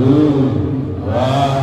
um, lá.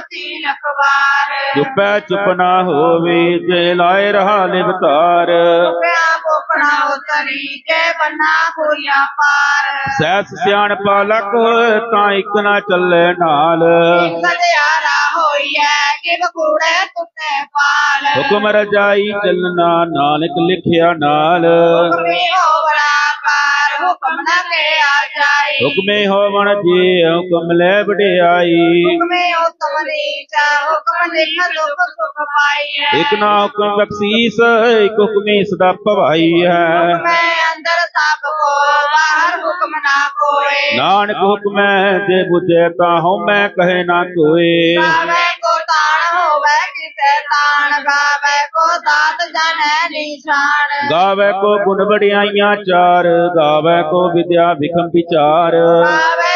ਸੋਚੀ ਲਖਵਾਰ ਚੁੱਪੈ ਚੁੱਪ ਨਾ ਹੋਵੇ ਜੇ ਲਾਏ ਰਹਾ ਲਿਵਤਾਰ ਪਿਆ ਬੋਕਣਾ ਉਤਰੀ ਜੇ ਬੰਨਾ ਹੋਇਆ ਪਾਰ। ਸੈਸ ਸਿਆਣ ਪਾਲਕ ਤਾਂ ਇੱਕ ਨਾ ਚੱਲੇ ਨਾਲ। ਸਦਿਆਰਾ ਹੋਈਐ ਕਿ ਬਕੂੜੇ ਤੁੱਤੇ ਪਾਲ। ਹੁਕਮ ਰਜਾਈ ਚੱਲਣਾ ਨਾਨਕ ਲਿਖਿਆ ਨਾਲ। ਹੁਕਮੀ ਹੋਵਰਾ ਕਾਰ ਹੁਕਮ ਨਾ ਕੇ ਆ ਜਾਈ ਹੁਕਮੇ ਹੋਵਣ ਜੀ ਹੁਕਮ ਲੈ ਵਡਿਆਈ। ਹੁਕਮੇ ਉਤਮ ਰੀਚਾ ਹੁਕਮ ਨਿਖ ਦੁਖ ਸੁਖ ਪਾਈਐ। ਇਕ ਨਾ ਹੁਕਮ ਬਖਸ਼ੀਸ ਇਕ ਹੁਕਮੀ ਸਦਾ ਭਵਾਈ ਹੈ। ਹੁਕਮੇ ਅੰਦਰ ਸਭ ਕੋ ਬਾਹਰ ਹੁਕਮ ਨਾ ਕੋਏ ਨਾਨਕ ਹੁਕਮੈ ਜੇ ਬੁਝੇ ਤਾਂ ਹਉਮੈ ਕਹੇ ਨਾ ਕੋਏ ਗਾਵੇ ਕੋ ਤਾਣ ਹੋਵੇ ਕਿਤੇ ਤਾਣ ਗਾਵੇ ਕੋ ਦਾਤ ਜਾਣੈ ਨਿਸ਼ਾਨ। ਗਾਵੇ ਕੋ ਗੁਣ ਵਡਿਆਈਆਂ ਚਾਰ ਗਾਵੇ ਕੋ ਵਿਦਿਆ ਵਿਖਮ ਵਿਚਾਰ ਗਾਵੇ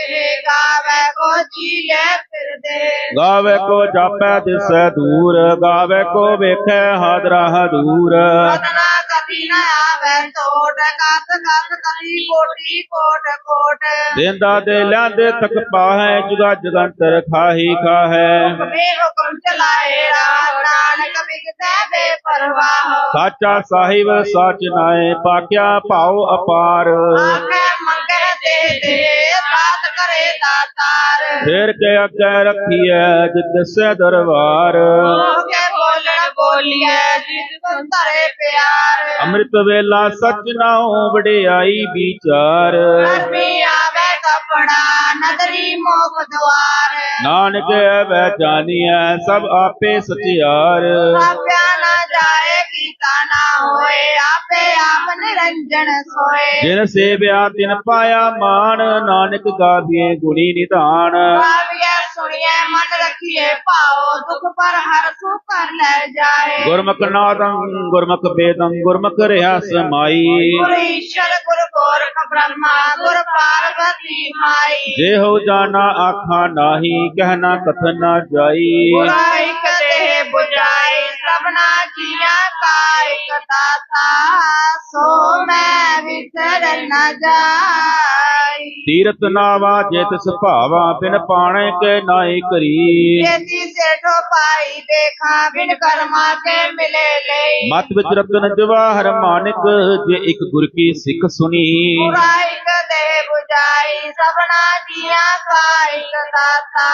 ਕੇ ਗਾਵੇ ਕੋ ਜੀ ਲੈ ਫਿਰਦੇ ਗਾਵੇ ਕੋ ਜਾਪੈ ਦਿਸੈ ਦੂਰ ਗਾਵੇ ਕੋ ਵੇਖੈ ਹਾਦਰਾ ਹਦੂਰ ਕਤਨਾ ਕਤੀ ਨਾ ਆਵੇ ਟੋਟ ਕਤ ਕਤ ਕਤੀ ਕੋਟੀ ਕੋਟ ਕੋਟ। ਦੇਂਦਾ ਦੇ ਲੈਂਦੇ ਤੱਕ ਪਾਹੈ ਜੁਗਾ ਜਗੰਤਰ ਖਾਹੀ ਖਾਹੈ। ਹੁਕਮੇ ਹੁਕਮ ਚਲਾਏ ਰਾਹ ਨਾਨਕ ਬਿਗਸੈ ਬੇਪਰਵਾਹ ਸਾਚਾ ਸਾਹਿਬ ਸਚ ਨਾਏ ਪਾਕਿਆ ਭਾਉ ਅਪਾਰ। ਆਖੇ ਮੰਗੇ ਦੇ ਦੇ ਬਾਤ ਕਰੇ ਦਾਤਾਰ। ਫੇਰ ਕੇ ਅੱਗੇ ਰੱਖੀਐ ਜਿਤ ਦਿਸੈ ਦਰਬਾਰ। ਕੇ ਬੋਲਣ ਬੋਲੀਐ ਜਿਸ ਤੋਂ ਧਰੇ ਪਿਆਰ। ਅੰਮ੍ਰਿਤ ਵੇਲਾ ਸਚ ਨਾਉ ਵਡਿਆਈ ਵਿਚਾਰ। ਅਰਮੀ ਕਪੜਾ ਨਦਰੀ ਮੋਖ ਦਵਾਰ ਨਾਨਕ ਜਾਣੀਐ ਸਭ ਆਪੇ ਸਚਿਆਰ ਆਪਿਆ ਨਾ ਜਾਏ ਕੀਤਾ ਨਾ ਹੋਏ ਆਪੇ ਆਪ ਨਿਰੰਜਨ ਸੋਏ। ਜਿਨ ਸੇਵਿਆ ਤਿਨ ਪਾਇਆ ਮਾਨ ਨਾਨਕ ਗਾਵੀਏ ਗੁਣੀ ਨਿਧਾਨ। ਭਾਵੀਐ ਸੁਣੀਐ ਮਨ ਰੱਖੀਏ ਭਾਉ ਦੁਖ ਪਰ ਹਰ ਸੁਖ ਕਰ ਲੈ ਜਾਏ। ਗੁਰਮੁਖ ਨਾਦੰ ਗੁਰਮੁਖ ਬੇਦੰ ਗੁਰਮੁਖ ਰਹਾ ਸਮਾਈ ਗੁਰ ਈਸ਼ਰ ਗੁਰ ਗੋਰਖ ਬ੍ਰਹਮਾ ਗੁਰ ਪਾਰਵਤੀ ਮਾਈ ਜੇ ਹੋ ਜਾਣਾ ਆਖਾਂ ਨਾਹੀ ਕਹਿਣਾ ਕਥਨ ਨਾ ਜਾਈ ਗੁਰਾ ਇਕ ਦੇਹ 부ਜਾਈ ਸਭਨਾ ਜੀਆਂ ਕਾ ਇਕ ਦਾਤਾ ਸੋ ਮੈਂ ਵਿਸਰ ਨ ਜਾਈ ਤੀਰਤ ਨਾਵਾ ਜੇ ਤਿਸ ਭਾਵਾ ਬਿਨ ਪਾਣੇ ਕੇ ਨਾਈ ਕਰੀ। ਜੇਤੀ ਸੇਠੋ ਪਾਈ ਦੇਖਾਂ ਬਿਨ ਕਰਮਾ ਕੇ ਮਿਲੇ ਲਈ। ਮਤ ਵਿੱਚ ਰਤਨ ਜਵਾਹਰ ਮਾਨਿਕ ਜੇ ਇੱਕ ਗੁਰ ਕੀ ਸਿੱਖ ਸੁਣੀ। ਜਾਈ ਸਭਨਾ ਜੀਆਂ ਕਾ ਇਕ ਦਾਤਾ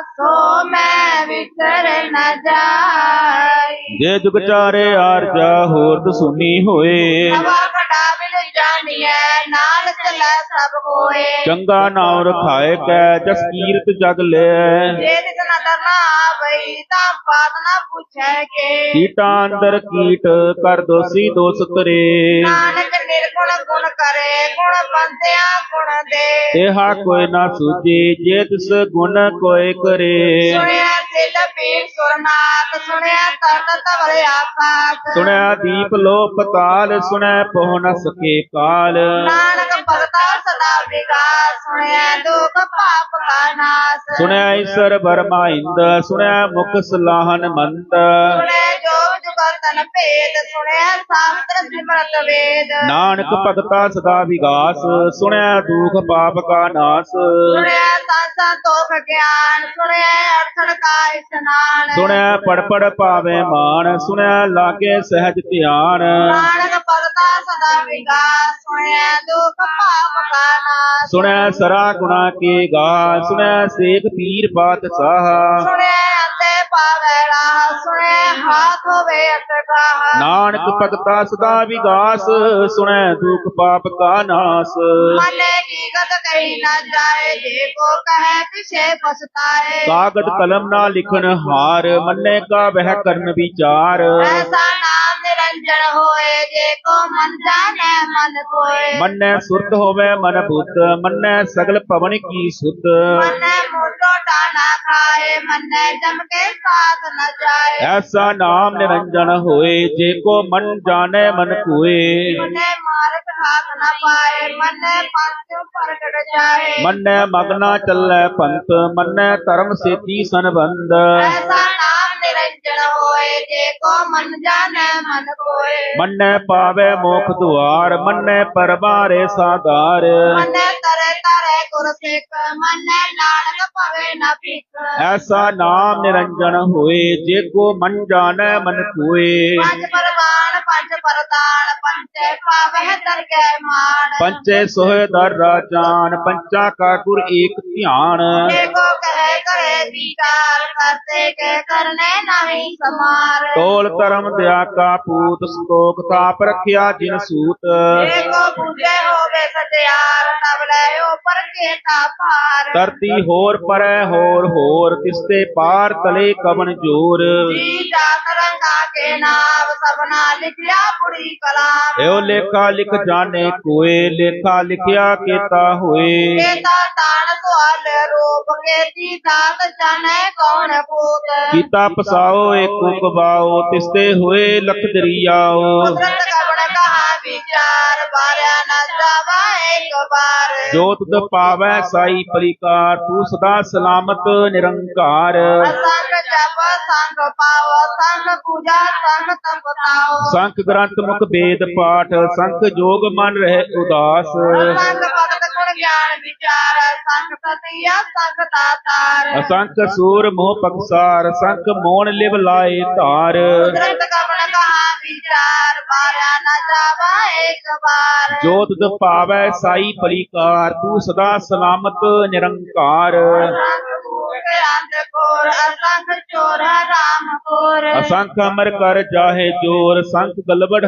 ਸੋ ਮੈਂ ਵਿਸਰ ਨ ਜਾਈ। ਜੇ ਜੁਗ ਚਾਰੇ ਆਰਜਾ ਹੋਰ ਦਸੁਨੀ ਹੋਏ। ਨਵਾ ਕਟਾ ਮਿਲ ਜਾਣੀਐ ਨਾਲ ਚਲੇ ਸਭ ਹੋਏ। ਚੰਗਾ ਨਾਮ ਰਖਾਏ ਕੈ ਜਸ ਕੀਰਤ ਜਗ ਲੈ। ਜੇ ਤਿਸ ਨਾ ਆਵਈ ਤਾਂ ਬਾਤ ਨਾ ਪੁੱਛੈ ਕੇ। ਕੀਟਾਂ ਅੰਦਰ ਕੀਟ ਕਰ ਦੋਸੀ ਦੋਸ ਤਰੇ। ਨਾਨਕ ਨਿਰਗੁਣ ਗੁਣ ਕਰੇ ਗੁਣ ਬੰਦਿਆਂ ਗੁਣ ਦੇ। ਇਹਾ ਕੋਈ ਨਾ ਸੂਝੇ ਜੇ ਤਿਸ ਗੁਣ ਕੋਏ ਕਰੇ। ਸੁਣਿਆ ਸਿਲ ਪੀਰ ਸੁਰਨਾਥ ਸੁਣਿਆ ਤਰਤ ਤਵਲ ਆਕਾਸ। ਸੁਣਿਆ ਦੀਪ ਲੋ ਪਤਾਲ ਸੁਣੈ ਪਹੁ ਨ ਸਕੇ ਕਾਲ। ਨਾਨਕ ਭਗਤਾ ਸਦਾ ਵਿਗਾਸ ਸੁਣਿਆ ਦੁਖ ਪਾਪ ਕਾ ਨਾਸ। ਸੁਣਿਆ ਈਸ਼ਰ ਬਰਮਾ ਇੰਦ ਸੁਣਿਆ ਮੁਖ ਸਲਾਹਨ ਮੰਦ। ਸੁਣਿਆ ਜੋ ਜੁਗਤਨ ਭੇਦ ਸੁਣਿਆ ਸਾਸਤਰ ਸਿਮਰਤ ਵੇਦ। ਨਾਨਕ ਭਗਤਾ ਸਦਾ ਵਿਗਾਸ ਸੁਣਿਆ ਦੁਖ ਪਾਪ ਕਾ ਨਾਸ। ਸੁਣਿਆ ਸੰਸਾਂ ਤੋਖ ਗਿਆਨ ਸੁਣਿਆ ਅਰਥਨ ਕਾ ਇਸਨਾਨ ਸੁਣਿਆ ਪੜ ਪੜ ਪਾਵੇ ਮਾਨ ਸੁਣਿਆ ਲਾਗੇ ਸਹਿਜ ਧਿਆਨ। ਨਾਨਕ ਭਗਤਾ ਸਦਾ ਵਿਗਾਸ ਸੁਣਿਆ ਦੁਖ ਪਾਪ ਕਾ ਨਾਸ ਸੁਣਿਆ ਸਰਾ ਗੁਣਾ ਕੀ ਗਾ ਸੁਣਿਆ ਸੇਖ ਪੀਰ ਬਾਦਸ਼ਾਹ ਸੁਣਿਆ ਅੰਤੇ ਪਾਵੇ ਰਾਹ ਸੁਣਿਆ ਹਾਥ ਹੋਵੇ ਅਟਕਾਹ ਨਾਨਕ ਭਗਤਾ ਸਦਾ ਵਿਗਾਸ ਸੁਣੈ ਦੁਖ ਪਾਪ ਕਾ ਨਾਸ। ਮਨੇ ਕੀ ਗਤ ਕਹੀ ਨਾ ਜਾਏ ਜੇ ਕੋ ਕਹੈ ਤਿਸੇ ਪਛਤਾਏ। ਕਾਗਦ ਕਲਮ ਨਾ ਲਿਖਨ ਹਾਰ ਮੰਨੇ ਕਾ ਵਹਿ ਕਰਨ ਵਿਚਾਰ। ਐਸਾ ਨਾਮ ਨਿਰੰਜਨ ਹੋਏ ਜੇ ਕੋ ਮਨ ਜਾਣੈ ਮਨ ਕੋਏ। ਮੰਨੈ ਸੁਰਤ ਹੋਵੇ ਮਨ ਬੁੱਧ ਮੰਨੈ ਸਗਲ ਪਵਨ ਕੀ ਸੁਧ। ਮਨੈ ਟਾਣਾ ਖਾਏ ਮਨੈ ਜਮ ਕੇ ਸਾਥ ਨ ਜਾਏ। ਐਸਾ ਨਾਮ ਨਿਰੰਜਨ ਹੋਏ ਜੇ ਕੋ ਮਨ ਜਾਣੈ ਮਨ ਕੋਏ। ਮਨੈ ਮਾਰਗ ਹਾਥ ਨ ਪਾਏ ਮਨੈ ਪੰਚੋ ਪ੍ਰਗਟ ਜਾਏ ਮੰਨੈ ਮਗਨਾ ਚੱਲੈ ਪੰਥ ਮੰਨੈ ਧਰਮ ਸੇਤੀ ਸੰਬੰਧ ਐਸਾ ਨਾਮ ਨਿਰੰਜਨ ਹੋਏ ਜੇ ਮਨ ਜਾਣੈ ਮਨ ਕੋਏ ਮੰਨੈ ਪਾਵੇ ਮੋਖ ਦੁਆਰ ਮੰਨੈ ਪਰਬਾਰੇ ਸਾਧਾਰ ਮਨੈ ਤਰੇ ਤਰੇ ਗੁਰ ਸਿੱਖ ਮਨੈ ਨਾਨਕ ਭਵੇ ਨ ਭਿਖ ਐਸਾ ਨਾਮ ਨਿਰੰਜਨ ਹੋਏ ਜੇ ਕੋ ਮਨ ਜਾਣੈ ਮਨ ਕੋਏ ਪੰਜ ਪਰਵਾਨ ਪੰਜ ਪਰਦਾਨ ਪੰਚੇ ਪਾਵਹਿ ਦਰਗਹਿ ਮਾਨ ਪੰਚੇ ਸੋਹਿ ਦਰ ਰਾਜਾਨ ਪੰਚਾ ਕਾ ਗੁਰ ਏਕ ਧਿਆਨ। ਕਰੇ ਵਿਚਾਰ ਕਰਤੇ ਕੇ ਕਰਨੇ ਨਹੀਂ ਸਮਾਰ ਤੋਲ ਧਰਮ ਦਿਆ ਕਾ ਪੂਤ ਸੰਤੋਖ ਤਾਪ ਰਖਿਆ ਜਿਨ ਸੂਤ। ਏਕੋ ਪੂਜੇ ਹੋਵੇ ਸਤਿਆਰ ਤਬ ਲੈ ਉਪਰ ਕੇਤਾ ਭਾਰ। ਧਰਤੀ ਹੋਰ ਪਰੈ ਹੋਰ ਹੋਰ ਤਿਸਤੇ ਪਾਰ ਤਲੇ ਕਵਨ ਜੋਰ। ਜੀ ਜਾਤ ਰੰਗਾ ਕੇ ਨਾਮ ਸਭਨਾ ਲਿਖਿਆ ਪੁਰੀ ਕਲਾਮ। ਇਹੋ ਲੇਖਾ ਲਿਖ ਜਾਣੇ ਕੋਏ ਲੇਖਾ ਲਿਖਿਆ ਕੀਤਾ ਹੋਏ। ਕੇਤਾ ਤਾਣ ਸਵਾਲ ਰੂਪ ਕੇਤੀ ਦਾਤ ਜਾਣੈ ਕੌਣ ਪੂਤ ਕੀਤਾ ਪਸਾਓ ਏਕੋ ਕਬਾਓ ਤਿਸਤੇ ਹੋਏ ਲਖ ਦਰਿਆਓ ਕੁਦਰਤ ਕਵਣ ਕਹਾ ਵਿਚਾਰ ਬਾਰਿਆ ਨਾ ਜਾਵਾ ਇੱਕ ਬਾਰ ਜੋ ਤੁਧ ਪਾਵੈ ਸਾਈ ਪਰਿਕਾਰ ਤੂੰ ਸਦਾ ਸਲਾਮਤ ਨਿਰੰਕਾਰ। ਸੰਗ ਜਪ ਸੰਗ ਪਾਵ ਸੰਗ ਪੂਜਾ ਸੰਗ ਤਪ ਤਾਓ ਸੰਖ ਗ੍ਰੰਥ ਮੁਖ ਵੇਦ ਪਾਠ ਸੰਖ ਜੋਗ ਮਨ ਰਹਿ ਉਦਾਸ। ਸੰਗ ਭਗਤ ਗੁਣ ਗਿਆਨ ਵਿਚਾਰ ਸੰਗ ਸਤਿਆ ਸੰਗ ਦਾਤਾਰ ਅਸੰਖ ਸੂਰ ਮੋਹ ਪਕਸਾਰ ਸੰਖ ਮੋਣ ਲਿਵ ਲਾਏ ਧਾਰ ਕੁਦਰਤ ਕਵਣ ਕਹਾ ਵਿਚਾਰ ਬਾਰਿਆ ਨਾ ਜਾਵਾ ਇੱਕ ਬਾਰ ਜੋ ਤੁਧ ਪਾਵੈ ਸਾਈ ਪਰਿਕਾਰ ਤੂੰ ਸਦਾ ਸਲਾਮਤ ਨਿਰੰਕਾਰ ਸੰਗ ਕੂਟ ਅੰਧ ਕੋਰ ਅਸੰਗ ਚੋਰ ਰਾਮ ਕੋਰ ਅਸੰਖ ਅਮਰ ਕਰ ਜਾਹੇ ਜੋਰ ਸੰਖ ਗਲਬੜ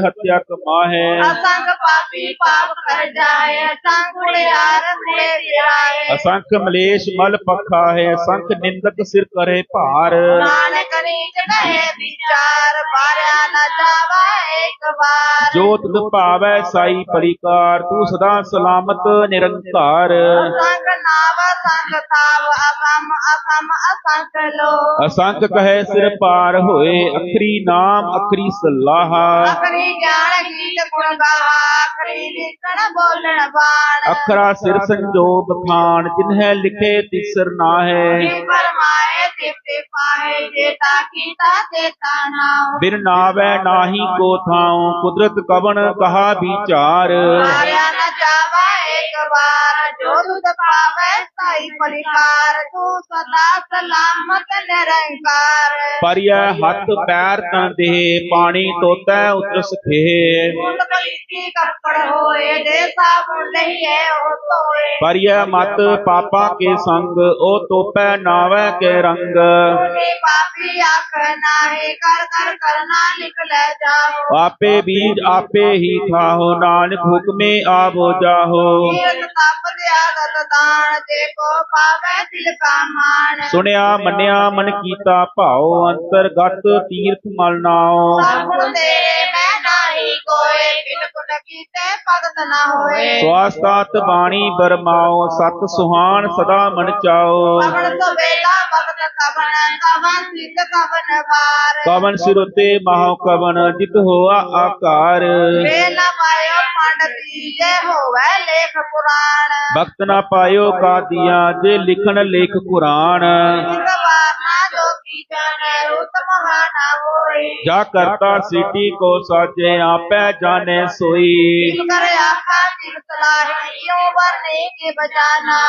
ਅਸੰਖ ਮਲੇਸ਼ ਮਲ ਪਖਾ ਹੈ ਅਸੰਖ ਨਿੰਦਕ ਸਿਰ ਕਰੇ ਭਾਰ। ਨਾਨਕ ਨੀਚ ਕਹੇ ਵਿਚਾਰ ਬਾਰਿਆ ਨਾ ਜਾਵਾ ਇੱਕ ਵਾਰ। ਜੋ ਤੁਧ ਭਾਵੈ ਸਾਈ ਪਰਿਕਾਰ ਤੂੰ ਸਦਾ ਸਲਾਮਤ ਨਿਰੰਕਾਰ। ਅਸੰਗ ਨਾਵ ਸੰਗ ਥਾਵ ਅਕਮ ਅਕਮ ਅਸੰਗ ਲੋ ਅਸੰਖ ਕਹੈ ਸਿਰ ਪਾਰ ਹੋਏ ਅਖਰੀ ਨਾਮ ਅਖਰੀ ਸਲਾਹ। ਅਖਰੀ ਗਿਆਨ ਗੀਤ ਗੁਣ ਗਾਵਾ ਅਖਰੀ ਲਿਖਣ ਬੋਲਣ ਬਾਣ ਅਖਰਾ ਸਿਰ ਸੰਜੋਗ ਖਾਨ ਜਿਨਹਿ ਲਿਖੇ ਤਿਸਰ ਨਾਹੈ। ਜੀ ਫਰਮਾਏ ਤਿਪਤੇ ਪਾਏ ਜੇਤਾ ਕੀਤਾ ਤੇਤਾ ਨਾਉ ਬਿਨ ਨਾਵੈ ਨਾਹੀ ਕੋ ਥਾਉ ਕੁਦਰਤ ਕਵਣ ਕਹਾ ਵਿਚਾਰ। ਮਾਰਿਆ ਨਾ ਜਾਵਾ ਇੱਕ ਵਾਰ ਜੋ ਤੁਧ ਪਾਵੈ ਸਾਈ ਪਰਿਕਾਰ ਤੂੰ ਸਦਾ ਸਲਾਮਤ ਨਿਰੰਕਾਰ। ਪਰਿਐ ਹੱਥ ਪੈਰ ਤਨ ਦੇਹ ਪਾਣੀ ਤੋਤੈ ਉਤਰ ਸਖੇ ਮੁੰਡ ਕਲੀਤੀ ਕੱਪੜ ਹੋਏ ਜੇ ਸਾਬੁਨ ਲਈਏ ਉਹ ਤੋਏ ਪਰਿਐ ਮਤ ਪਾਪਾ ਕੇ ਸੰਗ ਉਹ ਤੋਪੈ ਨਾਵੈ ਕੇ ਰੰਗ। ਪਾਪੀ ਆਖ ਨਾਹੀ ਕਰ ਕਰ ਕਰਨਾ ਲਿਖ ਲੈ ਜਾਓ ਆਪੇ ਬੀਜ ਆਪੇ ਹੀ ਖਾਹੋ ਨਾਨਕ ਹੁਕਮੇ ਆਵੋ ਜਾਹੋ। ਤਪ ਦਿਆਗਤ ਦਾਨ ਜੇ ਕੋ ਪਾਵੈ ਦਿਲ ਕਾ ਮਾਨ ਸੁਣਿਆ ਮੰਨਿਆ ਮਨ ਕੀਤਾ ਭਾਉ ਅੰਤਰਗਤ ਤੀਰਥ ਮਲ ਨਾਉ। ਸਭ ਤੇਰੇ ਮੈਂ ਨਾਹੀ ਕੋਏ ਬਿਨ ਕੁਟ ਕੀਤੇ ਭਗਤ ਨਾ ਹੋਏ। ਸਵਾਸਤਾਤ ਬਾਣੀ ਬਰਮਾਓ ਸਤ ਸੁਹਾਨ ਸਦਾ ਮਨ ਚਾਓ। ਕਵਣ ਸੋ ਵੇਲਾ ਭਗਤ ਕਵਣ ਕਵਣ ਸਿੱਧ ਕਵਣ ਵਾਰ। ਕਵਨ ਮਹਾ ਕਵਨ ਜਿਤ ਹੋਆ ਆਕਾਰ। ਵੇਲਾ ਪਾਇਓ ਹੋਵੇ ਲੇਖ ਪੁਰਾਣ। ਭਗਤ ਨਾ ਪਾਇਓ ਕਾਦੀਆਂ ਜੇ ਲਿਖਣ ਲੇਖ ਨਾ ਜੋ ਕਰਤਾ ਸਿਟੀ ਕੋ ਸਾਜੇ ਆਪੈ ਜਾਣੇ ਸੋਈ।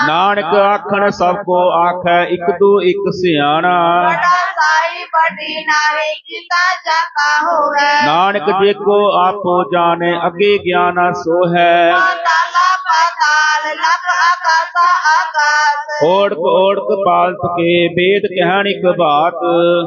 ਨਾਨਕ ਆਖਣ ਸਭ ਕੋ ਆਖੈ ਇਕ ਦੂ ਇਕ ਸਿਆਣਾ। ਨਾਨਕ ਜੇ ਕੋ ਆਪੋ ਜਾਣੇ ਅੱਗੇ ਗਿਆਨ ਸੋ ਹੈ ਪਾਤਾਲਾ ਲਖ ਆਕਾਸਾ ਆਕਾਸ ਓੜਕ ਓੜਕ ਪਾਲਤ ਕੇ ਵੇਦ ਕਹਿਣ ਇਕ ਬਾਤ।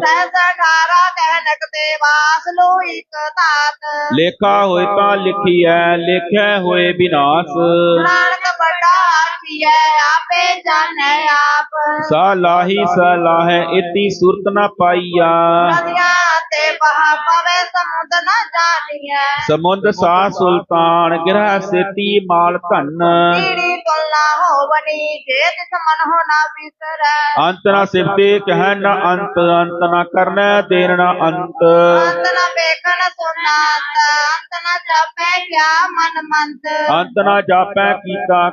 ਸਹਿਸ ਅਠਾਰਾ ਕਹਿਨਕ ਤੇ ਵਾਸ ਲੋ ਇਕ ਧਾਤ। ਲੇਖਾ ਹੋਏ ਤਾਂ ਲਿਖੀਐ ਲੇਖਿਆ ਹੋਏ ਵਿਨਾਸ਼ ਨਾਨਕ ਵੱਡਾ ਆਪੇ ਜਾਣੈ ਆਪ। ਸਾ ਲਾਹੀ ਸਾ ਲਾਹੈ ਇਤੀ ਸੁਰਤ ਨ ਪਾਈਆ। ਨਦੀਆਂ ਤੇ ਬਹਾ ਪਵੇ ਸਮੁੰਦ ਨ ਜਾਣੀਐ। ਸਮੁੰਦ ਸਾ ਸੁਲਤਾਨ ਗਿਰਹ ਸੇਤੀ ਮਾਲ ਧਨ। ਕੀੜੀ ਤੁਲਨਾ ਹੋਵਨੀ ਜੇ ਤਿਸ ਮਨ ਹੋ ਨਾ ਵਿਸਰੈ ਅੰਤ ਨ ਸਿਫਤੇ ਨ ਅੰਤ ਅੰਤ ਨ ਕਰਨੈ ਦੇਨ ਨ ਅੰਤ। ਅੰਤ ਨ ਅੰਤ ਅੰਤ ਜਾਪੈ ਕਿਆ ਮਨ ਮੰਤ ਅੰਤ ਨ ਜਾਪੈ ਕੀਤਾ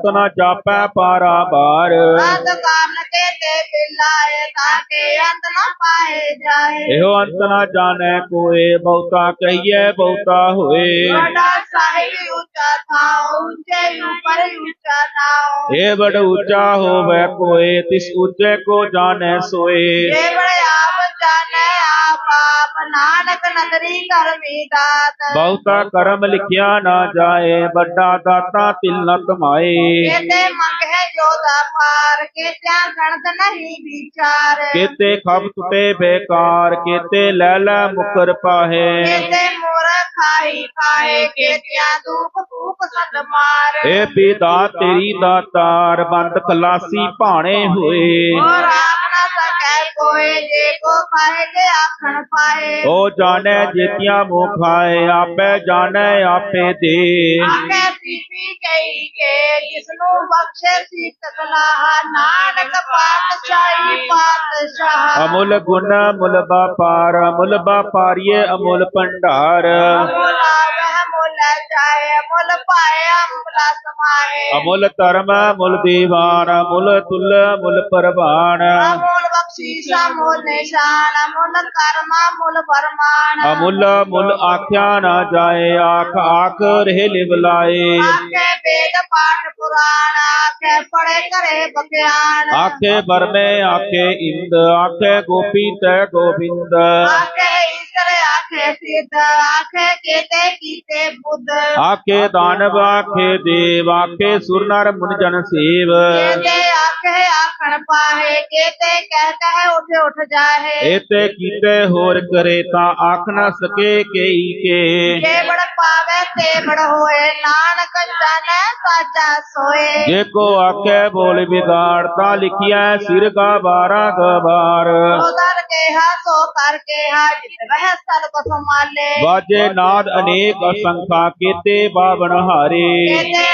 ਅੰਤ ਨ ਜਾਪੈ ਪਾਰਾਬਾਰ ਅੰਤ ਕਾਰਨ ਕੇ ਤੇ ਬਿਲਾਏ ਤਾਂ ਕੇ ਅੰਤ ਨ ਪਾਏ ਜਾਏ। ਇਹੋ ਅੰਤ ਨ ਜਾਣੈ ਕੋਏ ਬਹੁਤਾ ਕਹੀਏ ਬਹੁਤਾ ਹੋਏ। ਵੱਡਾ ਸਾਹਿਬ ਉੱਚਾ ਥਾਉ ਉੱਚੇ ਉੱਪਰ ਉੱਚਾ ਨਾਉ। ਏ ਬੜ ਉੱਚਾ ਹੋਵੇ ਕੋਏ ਤਿਸ ਉੱਚੇ ਕੋ ਜਾਣੈ ਸੋਏ। ਜੇ ਬੜੇ ਆਪ ਜਾਣੈ ਆਪ ਨਾਨਕ ਨਦਰੀ ਕਰਮੀ ਦਾਤ। ਬਹੁਤਾ ਕਰਮ ਲਿਖਿਆ ਨਾ ਜਾਏ ਵੱਡਾ ਦਾਤਾ ਤਿਲ ਨ ਕਮਾਏ ਕੇਤੇ ਮੰਗੇ ਜੋਦਾ ਪਾਰ ਕੇਤਿਆਂ ਗਣਤ ਨਹੀਂ ਵਿਚਾਰ। ਕੇਤੇ ਖਬ ਟੁੱਟੇ ਬੇਕਾਰ ਕੇਤੇ ਲੈ ਲੈ ਮੁਕਰ ਖਾਈ ਖਾਏ ਕੇਤਿਆਂ ਮਾਰ। ਏ ਪਿਤਾ ਤੇਰੀ ਦਾਤਾਰ ਬੰਦ ਖਲਾਸੀ ਭਾਣੇ ਹੋਏ। ਹੋਰ ਨਾ ਕੋਏ ਜੇ ਕੋ ਖਾਏ ਜੇ ਆਖਣ ਪਾਏ। ਓ ਜਾਣੈ ਜੇਤੀਆਂ ਮੋ ਖਾਏ ਆਪੇ ਜਾਣੈ ਆਪੇ ਦੇ। ਆਖੇ ਸੀਪੀ ਕਈ ਕੇ ਜਿਸਨੂੰ ਬਖਸ਼ੇ ਸੀ ਤਕਲਾਹ ਨਾਨਕ ਪਾਤਸ਼ਾਹੀ ਪਾਤਸ਼ਾਹ। ਅਮੁੱਲ ਗੁਣ ਮੁੱਲ ਬਾਪਾਰ ਅਮੁੱਲ ਬਾਪਾਰੀਏ ਅਮੁੱਲ ਭੰਡਾਰ। ਮੁੱਲ ਆਵਹਿ ਮੁੱਲ ਜਾਏ ਮੁੱਲ ਪਾਏ ਅੰਬਲਾ ਸਮਾਏ। ਅਮੁੱਲ ਧਰਮ ਮੁੱਲ ਦੀਵਾਨ ਮੁੱਲ ਤੁਲ ਮੁੱਲ ਪਰਵਾਨ। ਅਮੁੱਲ ਬਖਸ਼ੀਸ਼ਾ ਮੁੱਲ ਨਿਸ਼ਾਨ ਮੁੱਲ ਕਰਮਾ ਮੁੱਲ ਫਰਮਾਨ ਅਮੁੱਲ ਮੁੱਲ ਆਖਿਆ ਨਾ ਜਾਏ ਆਖ ਆਖ ਰਹਿ ਲਿਵ ਲਾਏ ਆਖੇ ਵੇਦ ਪਾਠ ਪੁਰਾਣ ਆਖੇ ਪੜੇ ਘਰੇ ਬਖਿਆਨ ਆਖੇ ਬਰਮੇ ਆਖੇ ਇੰਦ ਆਖੇ ਗੋਪੀ ਤੈ ਗੋਬਿੰਦ ਆਖੇ ਈਸ਼ਰ ਆਖੇ ਸਿੱਧ ਆਖੇ ਕੀਤੇ ਕੀਤੇ ਬੁੱਧ ਆਖੇ ਦਾਨਵ ਆਖੇ ਦੇਵ ਆਖੇ ਸੁਰ ਨਰ ਮੁਨ ਜਨ ਸੇਵ ਕੀਤੇ ਆਖੇ ਆਖਣ ਪਾਹੇ ਕੀਤੇ ਕਹਿ ਕਹਿ ਉੱਠ ਉੱਠ ਜਾਹੇ ਏਤੇ ਕੀਤੇ ਹੋਰ ਕਰੇ ਤਾਂ ਆਖ ਨਾ ਸਕੇ ਕਈ ਕੇ ਜੇ ਬੜ ਪਾਵੇ ਤੇ ਬੜ ਹੋਏ ਨਾਨਕ ਜਾਣੈ ਸਾਚਾ ਸੋਏ ਜੇ ਕੋ ਆਖੇ ਬੋਲ ਵਿਗਾੜ ਤਾਂ ਲਿਖਿਆ ਸਿਰ ਕਾ ਬਾਰਾ ਗਵਾਰ ਸੋ ਦਰ ਕੇਹਾ ਸੋ ਕਰ ਕੇਹਾ ਜਿਤ ਵਹਿ ਸਰਬ ਸੰਭਾਲੇ ਵਾਜੇ ਨਾਦ ਅਨੇਕ ਅਸੰਖਾ ਕੀਤੇ ਬਾਵਨ ਹਾਰੇ। ਕੀਤੇ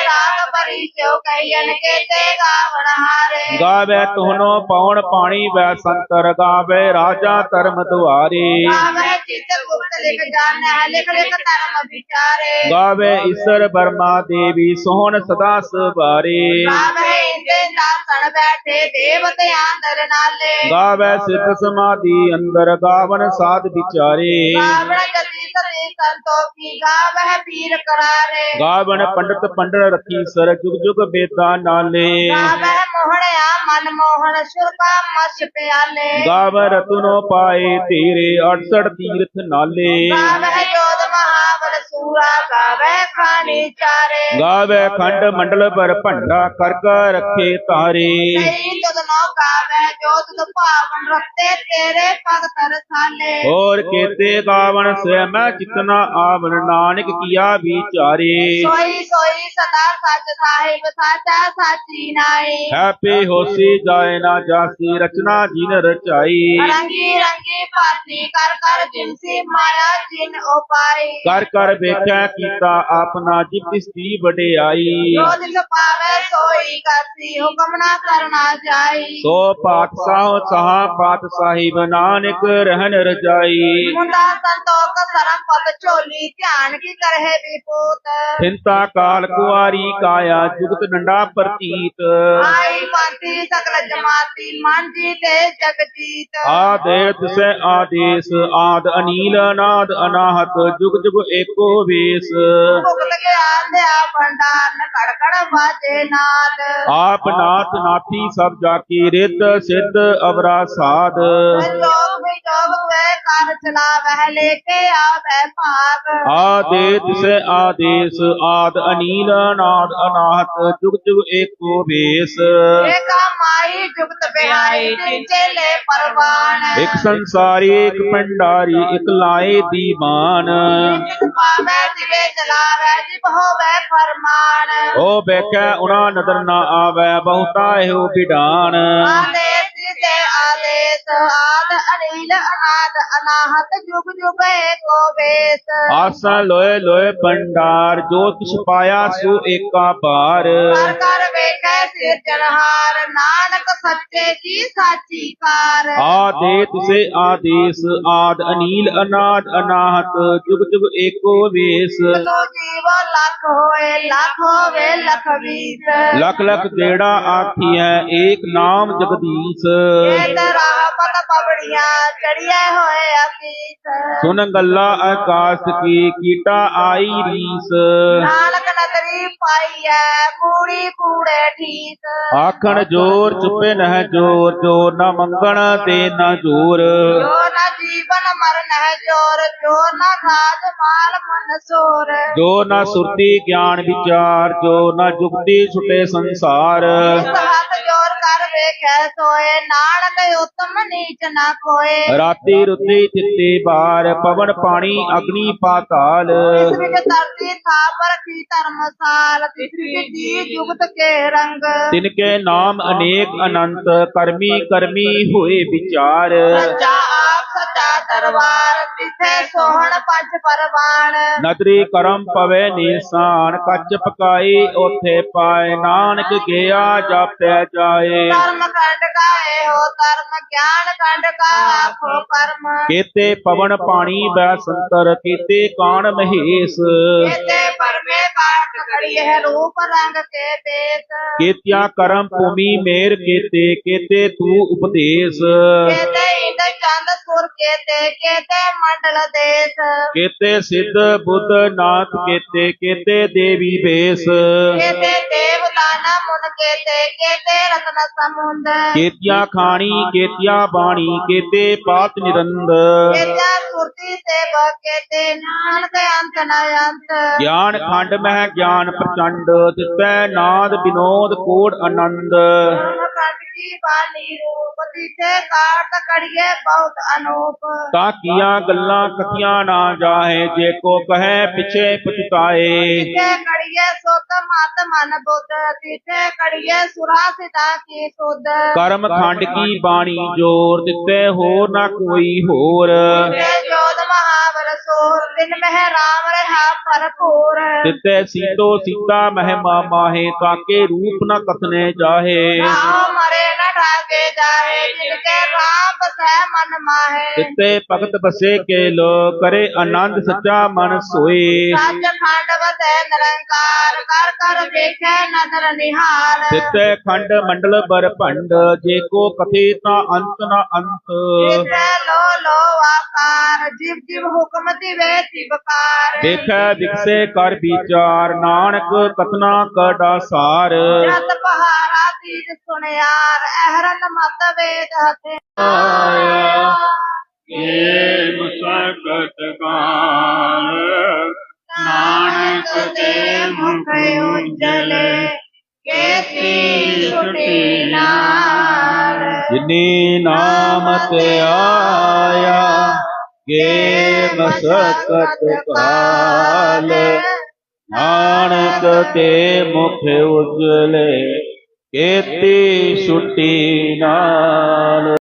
ਸਿਓ ਕਹੀਨ ਕੀਤੇ ਗਾਵਣ ਹਾਰੇ। ਗਾਵੇ ਤੋਨੋ ਪਉਣ ਪਾਣੀ ਵੈ ਸੰਤਰ ਗਾਵੇ ਰਾਜਾ ਧਰਮ ਦੁਆਰੇ। ਗਾਵੇ ਚਿਤ ਗੁਪਤ ਲਿਖ ਜਾਣੈ ਲਿਖ ਲਿਖ ਧਰਮ ਵਿਚਾਰੇ। ਗਾਵੇ ਈਸ਼ਰ ਬਰਮਾ ਦੇਵੀ ਸੋਹਣ ਸਦਾ ਸਵਾਰੇ ਗਾਵੇ ਇੰਦੇ ਨਾਸਣ ਬੈਠੇ ਦੇਵਤਿਆਂ ਦਰ ਨਾਲੇ। ਗਾਵੇ ਸਿੱਧ ਸਮਾਧੀ ਅੰਦਰ ਗਾਵਨ ਸਾਧ ਵਿਚਾਰੇ। ਗਾਵਣ ਗਤੀ ਸਤੀ ਸੰਤੋਖੀ ਗਾਵਹਿ ਪੀਰ ਕਰਾਰੇ। ਗਾਵਨ ਪੰਡਤ ਪੰਡਰ ਰੱਖੀ ਸਰ ਜੁਗ ਜੁਗ ਬੇਤਾ ਨਾਲੇ। ਗਾਵਹਿ ਮੋਹਣਿਆ ਮਨ ਮੋਹਣ ਸੁਰਕਾ ਮਸ ਪਿਆਲੇ। ਗਾਵ ਰਤਨੋ ਪਾਏ ਤੇਰੇ 68 ਤੀਰਥ ਨਾਲੇ। ਗਾਵਹਿ ਜੋਤ ਮਹਾਬਲ ਸੂਰਾ ਗਾਵਹਿ ਖਾਣੀ ਚਾਰੇ। ਗਾਵੇ ਖੰਡ ਮੰਡਲ ਪਰ ਭੰਡਾ ਕਰ ਕਰ ਰੱਖੇ ਤਾਰੇ। ਸਹੀ ਤੁਧ ਨੋ ਗਾਵਹਿ ਜੋ ਤੁਧ ਭਾਵਨ ਰਤੇ ਤੇਰੇ ਭਗਤ ਰਸਾਲੇ। ਹੋਰ ਕੇਤੇ ਗਾਵਨ ਸਵੈ ਜਿਤਨਾ ਆਵਨ ਨਾਨਕ ਕੀਆ ਵਿਚਾਰੇ। ਸੋਈ ਸੋਈ ਸਦਾ ਸੱਚ ਸਾਹਿਬ ਸਾਚਾ ਸਾਚੀ ਨਾਈ ਹੈਪੀ ਹੋਸੀ ਜਾਏ ਨਾ ਜਾਸੀ ਰਚਨਾ ਜਿਨ ਰਚਾਈ। ਰੰਗੀ ਰੰਗੀ ਭਾਤੀ ਕਰ ਕਰ ਜਿਨਸੀ ਮਾਇਆ ਜਿਨ ਉਪਾਈ ਕਰ ਕਰ ਵੇਖਿਆ ਕੀਤਾ ਆਪਣਾ ਜਿਤ ਦੀ ਵਡਿਆਈ। ਜੋ ਦਿਲ ਪਾਵੇ ਸੋਈ ਕਰਤੀ ਹੁਕਮ ਨਾ ਕਰਨਾ ਜਾਈ। ਸੋ ਪਾਤਸ਼ਾਹ ਸਹਾ ਪਾਤ ਸਾਹਿਬ ਨਾਨਕ ਰਹਿਨ ਰਜਾਈ। ਮੁੰਡਾ ਸੰਤੋਖ ਸਰਮ ਪਤ ਝੋਲੀ ਧਿਆਨ ਕੀ ਕਰਹਿ ਵਿਪੂਤ ਚਿੰਤਾ ਕਾਲ ਕੁਆਰੀ ਕਾਇਆ ਜੁਗਤ ਡੰਡਾ ਪ੍ਰਤੀਤ। ਆਈ ਪੰਥੀ ਸਕਲ ਜਮਾਤੀ ਮਨ ਜੀਤੇ ਜਗ ਜੀਤ ਆਦੇ ਤਿਸੈ ਆਦੇਸ ਆਦ ਅਨੀਲ ਅਨਾਦ ਅਨਾਹਤ ਜੁਗ ਆਪ ਨਾਥ ਨਾਥੀ ਸਭ ਜਾ ਕੀ ਰਿਤ ਸਿੱਧ ਅਵਰਾ ਸਾਧ। ਸੰਜੋਗ ਵਿਜੋਗ ਵੇ ਕਰ ਚਲਾਵਹਿ ਲੈ ਕੇ ਆਵੈ ਭਾਗ। ਆਦੇ ਤਿਸੈ ਆਦੇਸ ਆਦ ਅਨੀਲ ਅਨਾਦ ਅਨਾਹਤ ਜੁਗ ਜੁਗ ਏਕੋ ਵੇਸ। ਏਕਾ ਮਾਈ ਜੁਗਤ ਬਿਹਾਈ ਪਰਵਾਨ। ਇੱਕ ਸੰਸਾਰੀ ਇੱਕ ਭੰਡਾਰੀ ਇੱਕ ਲਾਏ ਦੀਵਾਨ। ਪਾਵੈ ਜਿਵੇ ਚਲਾਵੈ ਜਿਬ ਹੋਵੈ ਫਰਮਾਨ। ਉਹ ਵੇਖੈ ਉਨਾ ਨਦਰ ਨਾ ਆਵੈ ਬਹੁਤਾ ਇਹੋ ਵਿਡਾਨ ਆਦੇਸ ਤੇ ਅਨੀਲ ਅਨਾਦ ਅਨਾਹਤ ਜੁਗ ਜੁਗ ਆਸਾ ਲੋਏ ਲੋਏ ਭੰਡਾਰ ਜੋ ਕਿਛ ਪਾਇਆ ਸੋ ਏਕਾ ਭਾਰ। ਕਰ ਕਰ ਵੇਖੈ ਸਿਰਜਣਹਾਰ ਨਾਨਕ ਸੱਚੇ ਜੀ ਸਾਚੀ ਕਾਰ। ਆਦੇ ਤਿਸੇ ਆਦੇਸ ਆਦ ਅਨੀਲ ਅਨਾਦ ਅਨਾਹਤ ਜੁਗ ਜੁਗ ਏਕੋ ਵੇਸ। ਲੱਖ ਹੋਏ ਲੱਖ ਹੋਵੇ ਲਖ ਵੀਸ। ਲਖ ਲਖ ਜਿਹੜਾ ਆਖੀਐ ਏਕ ਨਾਮ ਜਗਦੀਸ਼। ਏਤਰ ਰਾਹ ਪਤ ਪਵੜੀਆਂ ਚੜੀਏ ਹੋਏ ਅਸੀਸ ਸੁਨ ਗੱਲਾ ਆਕਾਸ਼ ਕੀ ਕੀਟਾ ਆਈ ਰੀਸ। ਨਾਨਕ ਨਦਰੀ ਪਾਈਐ ਕੂੜੀ ਕੂੜੇ ਠੀਸ। ਆਖਣ ਜੋਰ ਚੁੱਪੇ ਨਹਿ ਜੋਰ ਜੋਰ ਨਾ ਮੰਗਣ ਤੇ ਨਾ ਜੋਰ। ਜੋ ਨਾ ਜੀਵਨ ਮਰਨ ਹੈ ਜੋਰ ਜੋ ਨਾ ਖਾਜ ਮਾਲ ਮਨ ਸੋਰ। ਜੋ ਨਾ ਸੁਰਤੀ ਗਿਆਨ ਵਿਚਾਰ ਜੋ ਨਾ ਜੁਗਤੀ ਛੁਟੇ ਸੰਸਾਰ। ਹੱਥ ਜੋਰ ਕਰ ਵੇਖੈ ਸੋਏ ਨਾਨਕ ਉਤਮ ਨੀਚ ਨਾ ਕੋਏ ਰਾਤੀ ਰੁੱਤੀ ਚਿੱਤੇ ਬਾਰ ਪਵਨ ਪਾਣੀ ਅਗਨੀ ਪਾਤਾਲ। ਇਸ ਵਿੱਚ ਧਰਤੀ ਥਾਪ ਰਖੀ ਧਰਮਸਾਲ ਤਿਸ ਵਿੱਚ ਜੀ ਜੁਗਤ ਕੇ ਰੰਗ। ਤਿਨ ਕੇ ਨਾਮ ਅਨੇਕ ਅਨੰਤ ਕਰਮੀ ਕਰਮੀ ਹੋਏ ਵਿਚਾਰ। ਸੱਚਾ ਆਪ ਸੱਚਾ ਦਰਬਾਰ ਤਿਥੇ ਸੋਹਣ ਪੰਜ ਪਰਵਾਨ ਨਦਰੀ ਕਰਮ ਪਵੇ ਨਿਸ਼ਾਨ ਕੱਚ ਪਕਾਈ ਉਥੇ ਪਾਏ। ਨਾਨਕ ਗਿਆ ਜਾਪਿਆ ਜਾਏ। ਧਰਮ ਕੰਡ ਕਾ ਇਹੋ ਧਰਮ ਗਿਆਨ ਕੰਡ ਕਾ ਆਖੋ ਕਰਮ ਕੀਤੇ ਪਵਨ ਪਾਣੀ ਬੈ ਸੰਤਰ ਕੀਤੇ ਕਾਣ ਮਹੇਸ਼। ਕੇਤੇ ਪਰਮੇ ਕਾਟ ਕੜੀਏ ਰੂਪ ਰੰਗ ਕੇ ਦੇਸ। ਕੀਤਿਆ ਕਰਮ ਭੂਮੀ ਮੇਰ ਕੀਤੇ ਕੀਤੇ ਤੂ ਉਪਦੇਸ਼। ਕੇਤੇ ਇੰਦ ਚੰਦ ਸੁਰ ਕੇਤੇ ਕੇਤੇ ਮੰਡਲ ਦੇਸ। ਕੀਤੇ ਸਿੱਧ ਬੁੱਧ ਨਾਥ ਕੀਤੇ ਕੀਤੇ ਦੇਵੀ ਬੇਸ। ਕੇਤੇ ਦੇਵ ਦਾਨਾ ਮੁਨ ਕੇਤੇ ਕੇਤੇ ਰਤਨ ਸਮੁੰਦ ਕੀਤਿਆ ਖਾਣੀ ਕੀਤਿਆ ਬਾਣੀ ਕੀਤੇ ਪਾਤ ਨਿਰੰਦ। ਕੇਤਾ ਸੁਰਤੀ ਸੇਵ ਕੇਤੇ ਨਾਨਕ ਅੰਤ ਨ ਅੰਤ। ਗਿਆਨ ਖੰਡ ਮਹਿ ਗਿਆਨ ਪ੍ਰਚੰਡ ਤਿਤੈ ਨਾਦ ਵਿਨੋਦ ਕੋੜ ਆਨੰਦ। ਕੀ ਬਾਣੀ ਰੂਪ ਤਿਥੇ ਕਾਟ ਕੜੀਏ ਬਹੁਤ ਅਨੂਪ। ਤਾਂ ਕੀਆਂ ਗੱਲਾਂ ਕਥੀਆਂ ਨਾ ਜਾਹੇ ਜੇ ਕੋ ਕਹੈ ਪਿਛੇ ਪਛਤਾਏ ਤਿਥੇ ਕੜੀਏ ਸੁਤ ਮਤ ਮਨ ਬੁੱਧ ਤਿਥੇ ਕੜੀਏ ਸੁਰਾ ਸਿਤਾ ਕੀ ਸੁਧ। ਕਰਮ ਖੰਡ ਕੀ ਬਾਣੀ ਜੋਰ ਦਿੱਤੇ ਹੋਰ ਨਾ ਕੋਈ ਹੋਰ। ਤਿਥੇ ਜੋਤ ਮਹਾਵਰ ਸੋਰ ਦਿਨ ਮਹਿ ਰਾਮ ਰਹਾ ਭਰਪੂਰ। ਦਿੱਤੇ ਸੀਤੋ ਸੀਤਾ ਮਹਿਮਾ ਮਾਹੇ ਤਾਕੇ ਰੂਪ ਨਾ ਕਥਨੇ ਜਾਹੇ। ਨਾਮ ਮਰੇ ਨ ਠਾਕੇ ਜਾਏ ਜਿਨ ਕੇ ਰਾਮ ਬਸੈ ਮਨ ਮਾਹੇ। ਦਿੱਤੇ ਭਗਤ ਬਸੇ ਕੇ ਲੋ ਕਰੇ ਆਨੰਦ ਸੱਚਾ ਮਨ ਸੋਏ। ਸੱਚ ਖੰਡ ਵਸੈ ਨਿਰੰਕਾਰ ਕਰ ਕਰ ਵੇਖੈ ਨਦਰ ਨਿਹਾਲ। ਦਿੱਤੇ ਖੰਡ ਮੰਡਲ ਬਰ ਭੰਡ ਜੇ ਕੋ ਕਥੇ ਤਾਂ ਅੰਤ ਨਾ ਅੰਤ। ਜਿਸੈ ਲੋ ਲੋ ਆਕਾਰ ਜਿਵ ਜਿਵ ਹੁਕਮ ਦਿਵੇ ਤਿਵਕਾਰ ਦੇਖੈ ਵਿਕਸੇ ਕਰ ਵਿਚਾਰ ਨਾਨਕ ਕਥਨਾ ਕਡਾ ਸਾਰ ਜਤ ਪਹਾਰਾ ਤੀਜ ਸੁਣਿਆਰ। ਅਹਰਨ ਮਤ ਵੇਦ ਹਤੇ ਆਇਆ ਏ ਮਸਕਤ ਕਾਲ ਨਾਨਕ ਤੇ ਮੁਖ ਉਜਲੇ ਕੇਤੀ ਛੁਟੀ ਨਾਲ। ਜਿਨੀ ਨਾਮ ਤੇ ਆਇਆ, ਗੇ ਮਸਕਤ ਕਾਲ ਨਾਨਕ ਤੇ ਮੁਖ ਉਜਲੇ ਕੀਤੀ ਛੁੱਟੀ ਨਾਲ।